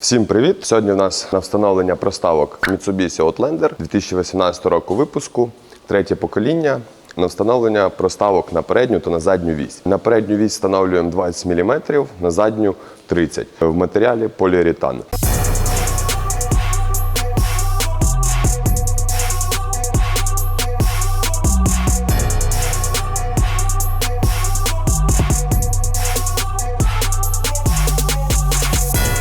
Всім привіт! Сьогодні в нас на встановлення проставок Mitsubishi Outlander 2018 року випуску, третє покоління. На встановлення проставок на передню та на задню вісь. На передню вісь встановлюємо 20 мм, на задню 30 в матеріалі поліуретан.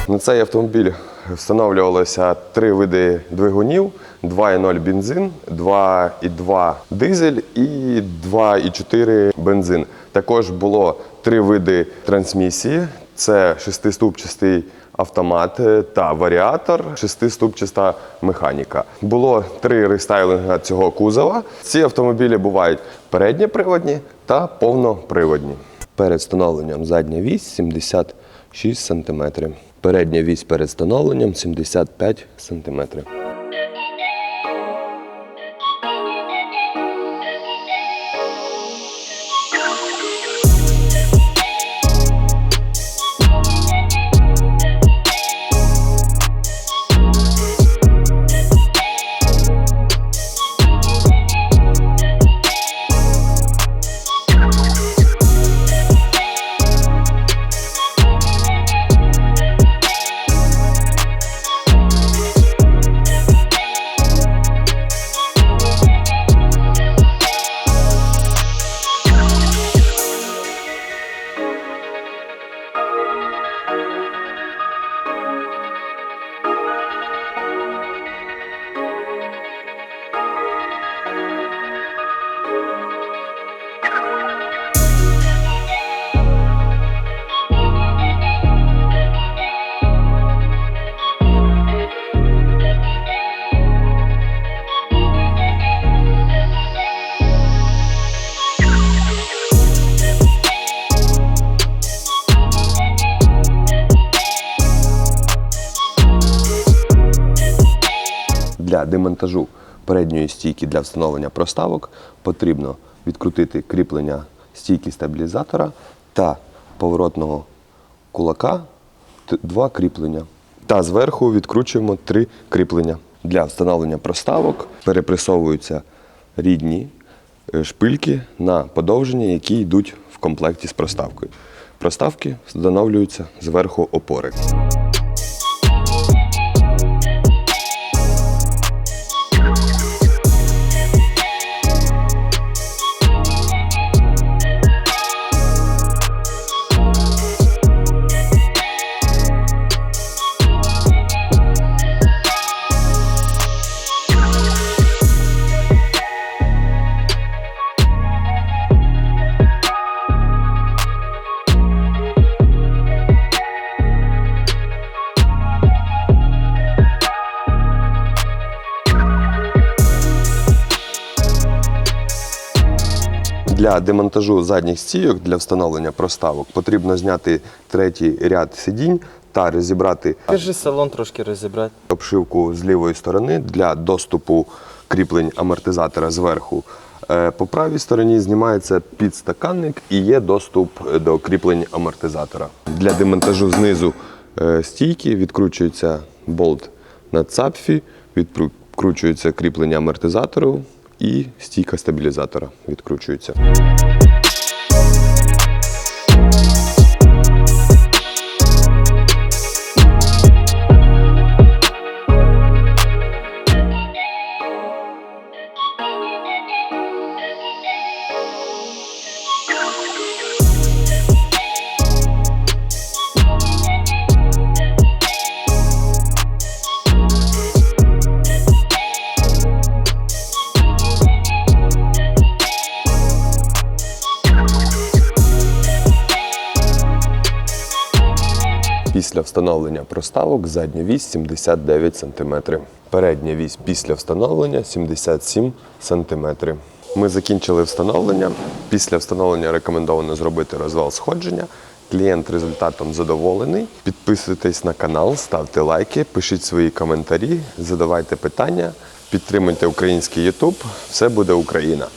На цей автомобіль встановлювалося три види двигунів: 2,0 бензин, 2,2 дизель і 2,4 бензин. Також було три види трансмісії: це шестиступчастий автомат та варіатор, шестиступчаста механіка. Було три рестайлинга цього кузова. Ці автомобілі бувають передньоприводні та повноприводні. Перед встановленням задня вісь 76 см. Передня вісь перед становленням 75 см. Демонтажу передньої стійки для встановлення проставок потрібно відкрутити кріплення стійки стабілізатора та поворотного кулака два кріплення. Та зверху відкручуємо три кріплення. Для встановлення проставок перепресовуються рідні е, шпильки на подовження, які йдуть в комплекті з проставкою. Проставки встановлюються зверху опори. Для демонтажу задніх стійок для встановлення проставок потрібно зняти третій ряд сидінь та розібрати Кажи салон трошки розібрати. обшивку з лівої сторони для доступу кріплень амортизатора зверху. Е, По правій стороні знімається підстаканник і є доступ до кріплень амортизатора. Для демонтажу знизу е, стійки відкручується болт на цапфі, відкручується кріплення амортизатору і стійка стабілізатора відкручується. Після встановлення проставок задня вісь 79 см. Передня вісь після встановлення 77 см. Ми закінчили встановлення. Після встановлення рекомендовано зробити розвал сходження. Клієнт результатом задоволений. Підписуйтесь на канал, ставте лайки, пишіть свої коментарі, задавайте питання, підтримуйте український YouTube. Все буде Україна!